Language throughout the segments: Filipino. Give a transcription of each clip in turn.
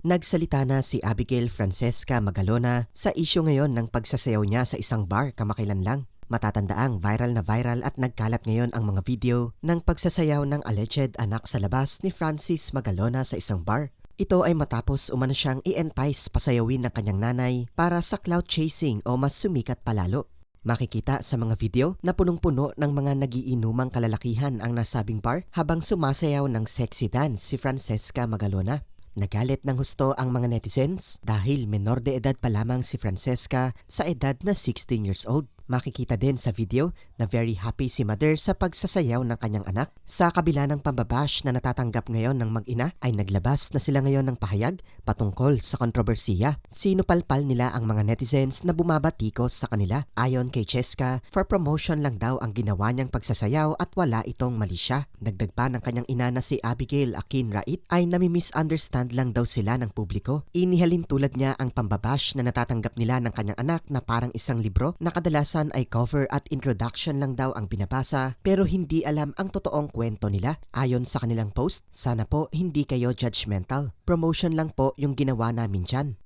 Nagsalita na si Abigail Francesca Magalona sa isyu ngayon ng pagsasayaw niya sa isang bar kamakailan lang. Matatandaang viral na viral at nagkalat ngayon ang mga video ng pagsasayaw ng alleged anak sa labas ni Francis Magalona sa isang bar. Ito ay matapos umano siyang i-entice pasayawin ng kanyang nanay para sa cloud chasing o mas sumikat palalo. Makikita sa mga video na punong-puno ng mga nagiinumang kalalakihan ang nasabing bar habang sumasayaw ng sexy dance si Francesca Magalona. Nagalit ng husto ang mga netizens dahil menor de edad pa lamang si Francesca sa edad na 16 years old. Makikita din sa video na very happy si mother sa pagsasayaw ng kanyang anak. Sa kabila ng pambabash na natatanggap ngayon ng mag-ina ay naglabas na sila ngayon ng pahayag patungkol sa kontrobersiya. Sinupalpal nila ang mga netizens na bumabatikos sa kanila. Ayon kay Cheska, for promotion lang daw ang ginawa niyang pagsasayaw at wala itong mali siya. Dagdag pa ng kanyang ina na si Abigail Akin Rait ay nami-misunderstand lang daw sila ng publiko. Inihalin tulad niya ang pambabash na natatanggap nila ng kanyang anak na parang isang libro na kadalasan ay cover at introduction lang daw ang binabasa pero hindi alam ang totoong kwento nila. Ayon sa kanilang post, sana po hindi kayo judgmental. Promotion lang po yung ginawa namin dyan.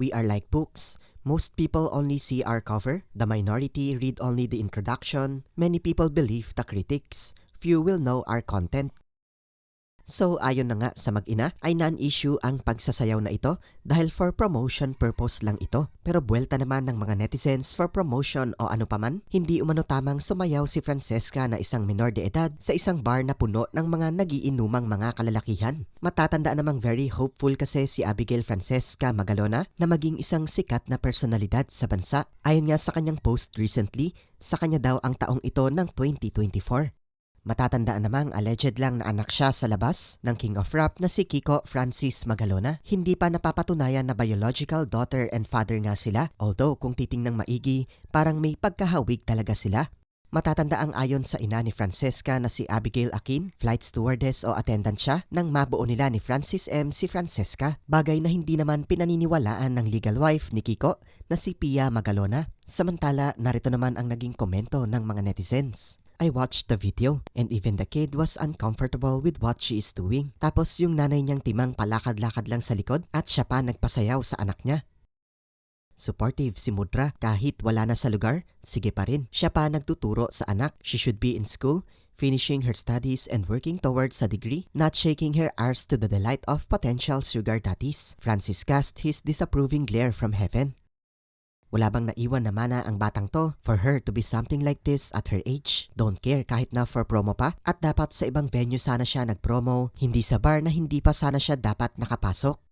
We are like books. Most people only see our cover. The minority read only the introduction. Many people believe the critics. Few will know our content. So ayon na nga sa mag-ina ay non-issue ang pagsasayaw na ito dahil for promotion purpose lang ito. Pero buwelta naman ng mga netizens for promotion o ano paman, hindi umano tamang sumayaw si Francesca na isang minor de edad sa isang bar na puno ng mga nagiinumang mga kalalakihan. Matatanda namang very hopeful kasi si Abigail Francesca Magalona na maging isang sikat na personalidad sa bansa. Ayon nga sa kanyang post recently, sa kanya daw ang taong ito ng 2024. Matatandaan namang alleged lang na anak siya sa labas ng King of Rap na si Kiko Francis Magalona. Hindi pa napapatunayan na biological daughter and father nga sila. Although kung titingnang maigi, parang may pagkahawig talaga sila. Matatanda ang ayon sa ina ni Francesca na si Abigail Akin, flight stewardess o attendant siya nang mabuo nila ni Francis M. si Francesca, bagay na hindi naman pinaniniwalaan ng legal wife ni Kiko na si Pia Magalona. Samantala, narito naman ang naging komento ng mga netizens. I watched the video and even the kid was uncomfortable with what she is doing. Tapos yung nanay niyang timang palakad-lakad lang sa likod at siya pa nagpasayaw sa anak niya. Supportive si Mudra kahit wala na sa lugar, sige pa rin. Siya pa nagtuturo sa anak. She should be in school, finishing her studies and working towards a degree, not shaking her arse to the delight of potential sugar daddies. Francis cast his disapproving glare from heaven. Wala bang naiwan na mana ang batang to for her to be something like this at her age? Don't care kahit na for promo pa? At dapat sa ibang venue sana siya nagpromo, hindi sa bar na hindi pa sana siya dapat nakapasok.